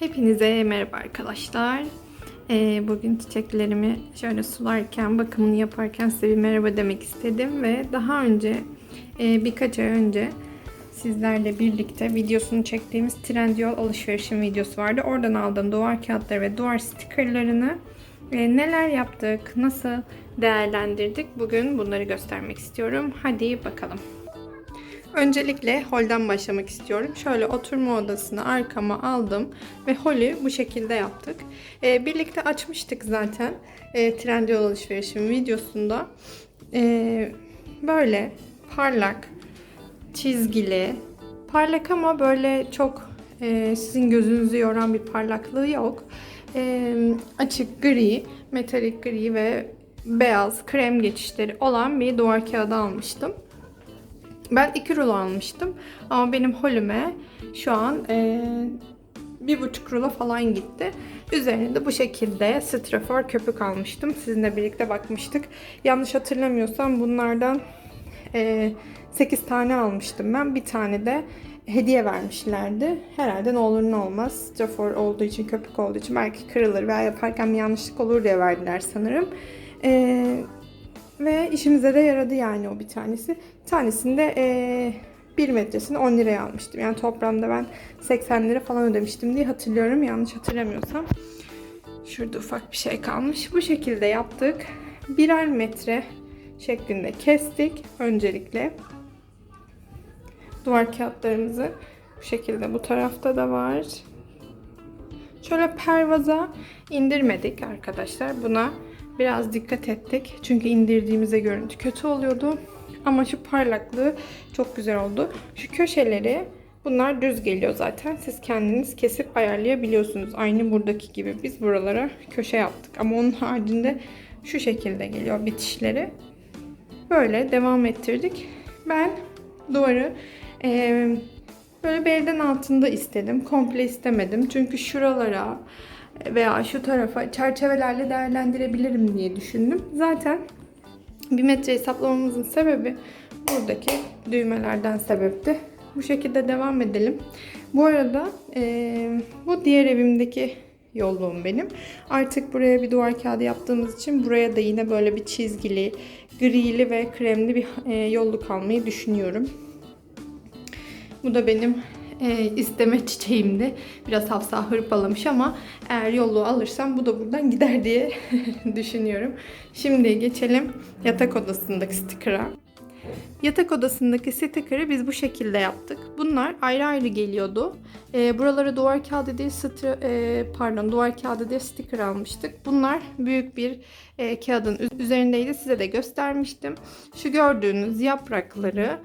Hepinize merhaba arkadaşlar. Ee, bugün çiçeklerimi şöyle sularken, bakımını yaparken size bir merhaba demek istedim ve daha önce e, birkaç ay önce sizlerle birlikte videosunu çektiğimiz Trendyol alışverişim videosu vardı. Oradan aldığım duvar kağıtları ve duvar stikerlerini e, neler yaptık, nasıl değerlendirdik bugün bunları göstermek istiyorum. Hadi bakalım. Öncelikle holden başlamak istiyorum. Şöyle oturma odasını arkama aldım ve holü bu şekilde yaptık. Ee, birlikte açmıştık zaten e, Trendyol alışverişim videosunda. Ee, böyle parlak, çizgili, parlak ama böyle çok e, sizin gözünüzü yoran bir parlaklığı yok. E, açık gri, metalik gri ve beyaz krem geçişleri olan bir duvar kağıdı almıştım. Ben 2 rulo almıştım ama benim holüme şu an e, bir buçuk rulo falan gitti. Üzerine de bu şekilde strafor köpük almıştım. Sizinle birlikte bakmıştık. Yanlış hatırlamıyorsam bunlardan e, 8 tane almıştım ben. Bir tane de hediye vermişlerdi. Herhalde ne olur ne olmaz. Strafor olduğu için, köpük olduğu için belki kırılır veya yaparken bir yanlışlık olur diye verdiler sanırım. Eee ve işimize de yaradı yani o bir tanesi. Tanesinde e, 1 metresini 10 liraya almıştım. Yani toplamda ben 80 lira falan ödemiştim diye hatırlıyorum. Yanlış hatırlamıyorsam. Şurada ufak bir şey kalmış. Bu şekilde yaptık. Birer metre şeklinde kestik öncelikle. Duvar kağıtlarımızı bu şekilde bu tarafta da var. Şöyle pervaza indirmedik arkadaşlar. Buna biraz dikkat ettik. Çünkü indirdiğimizde görüntü kötü oluyordu. Ama şu parlaklığı çok güzel oldu. Şu köşeleri bunlar düz geliyor zaten. Siz kendiniz kesip ayarlayabiliyorsunuz. Aynı buradaki gibi biz buralara köşe yaptık. Ama onun haricinde şu şekilde geliyor bitişleri. Böyle devam ettirdik. Ben duvarı e, böyle belden altında istedim. Komple istemedim. Çünkü şuralara veya şu tarafa çerçevelerle değerlendirebilirim diye düşündüm. Zaten bir metre hesaplamamızın sebebi buradaki düğmelerden sebepti. Bu şekilde devam edelim. Bu arada e, bu diğer evimdeki yolluğum benim. Artık buraya bir duvar kağıdı yaptığımız için buraya da yine böyle bir çizgili, grili ve kremli bir e, yolluk almayı düşünüyorum. Bu da benim e, isteme çiçeğimdi. Biraz hafsa hırpalamış ama eğer yolluğu alırsam bu da buradan gider diye düşünüyorum. Şimdi geçelim yatak odasındaki sticker'a. Yatak odasındaki sticker'ı biz bu şekilde yaptık. Bunlar ayrı ayrı geliyordu. E, buralara duvar kağıdı diye stra, e, pardon duvar kağıdı diye sticker almıştık. Bunlar büyük bir e, kağıdın üzerindeydi. Size de göstermiştim. Şu gördüğünüz yaprakları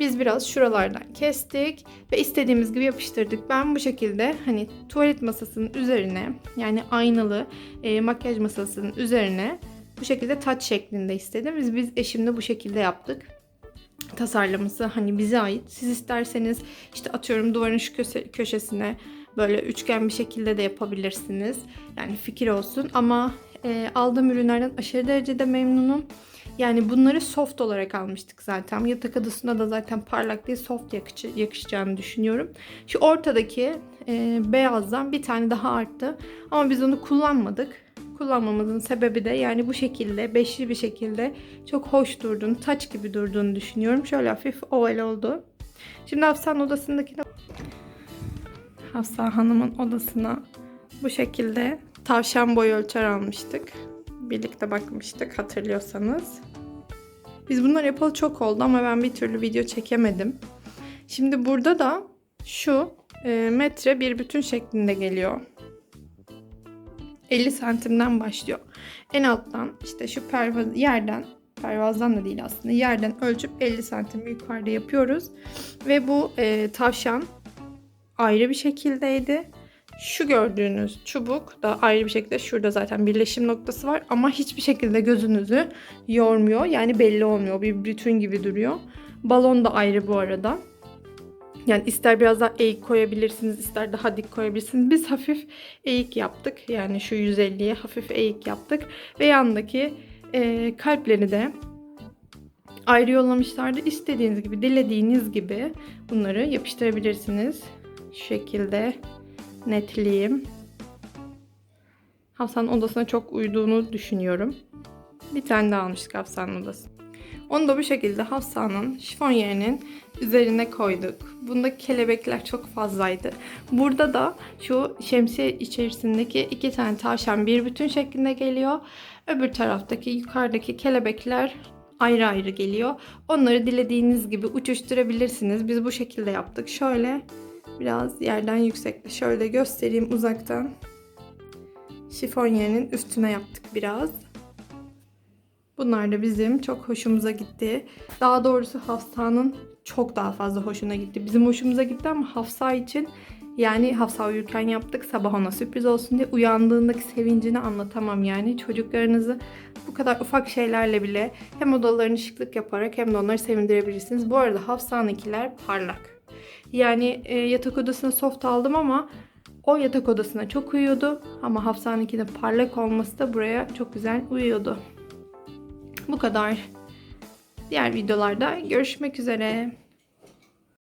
biz biraz şuralardan kestik ve istediğimiz gibi yapıştırdık. Ben bu şekilde hani tuvalet masasının üzerine yani aynalı e, makyaj masasının üzerine bu şekilde taç şeklinde istedim. Biz, biz eşimle bu şekilde yaptık. Tasarlaması hani bize ait. Siz isterseniz işte atıyorum duvarın şu köşe, köşesine böyle üçgen bir şekilde de yapabilirsiniz. Yani fikir olsun ama e, aldığım ürünlerden aşırı derecede memnunum. Yani bunları soft olarak almıştık zaten. Yatak adasında da zaten parlak değil soft yakışı, yakışacağını düşünüyorum. Şu ortadaki e, beyazdan bir tane daha arttı. Ama biz onu kullanmadık. Kullanmamızın sebebi de yani bu şekilde beşli bir şekilde çok hoş durduğunu, taç gibi durduğunu düşünüyorum. Şöyle hafif oval oldu. Şimdi Hafsa'nın odasındaki Hafsa Hanım'ın odasına bu şekilde tavşan boy ölçer almıştık. Birlikte bakmıştık hatırlıyorsanız. Biz bunlar yapalı çok oldu ama ben bir türlü video çekemedim. Şimdi burada da şu e, metre bir bütün şeklinde geliyor. 50 santimden başlıyor. En alttan işte şu pervaz yerden pervazdan da değil aslında yerden ölçüp 50 santim yukarıda yapıyoruz. Ve bu e, tavşan ayrı bir şekildeydi. Şu gördüğünüz çubuk da ayrı bir şekilde şurada zaten birleşim noktası var ama hiçbir şekilde gözünüzü yormuyor. Yani belli olmuyor. Bir bütün gibi duruyor. Balon da ayrı bu arada. Yani ister biraz daha eğik koyabilirsiniz, ister daha dik koyabilirsiniz. Biz hafif eğik yaptık. Yani şu 150'ye hafif eğik yaptık. Ve yandaki e, kalpleri de ayrı yollamışlardı. İstediğiniz gibi, dilediğiniz gibi bunları yapıştırabilirsiniz. Şu şekilde netliğim. Hafsa'nın odasına çok uyduğunu düşünüyorum. Bir tane daha almıştık Hafsa'nın odası. Onu da bu şekilde Hafsa'nın şifonyerinin üzerine koyduk. Bunda kelebekler çok fazlaydı. Burada da şu şemsiye içerisindeki iki tane tavşan bir bütün şeklinde geliyor. Öbür taraftaki yukarıdaki kelebekler ayrı ayrı geliyor. Onları dilediğiniz gibi uçuşturabilirsiniz. Biz bu şekilde yaptık. Şöyle biraz yerden yüksekte. Şöyle göstereyim uzaktan. Şifonyerinin üstüne yaptık biraz. Bunlar da bizim çok hoşumuza gitti. Daha doğrusu Hafsa'nın çok daha fazla hoşuna gitti. Bizim hoşumuza gitti ama Hafsa için yani Hafsa uyurken yaptık. Sabah ona sürpriz olsun diye uyandığındaki sevincini anlatamam yani. Çocuklarınızı bu kadar ufak şeylerle bile hem odalarını şıklık yaparak hem de onları sevindirebilirsiniz. Bu arada Hafsa'nınkiler parlak. Yani e, yatak odasına soft aldım ama o yatak odasına çok uyuyordu. Ama Hafsa'nınki parlak olması da buraya çok güzel uyuyordu. Bu kadar. Diğer videolarda görüşmek üzere.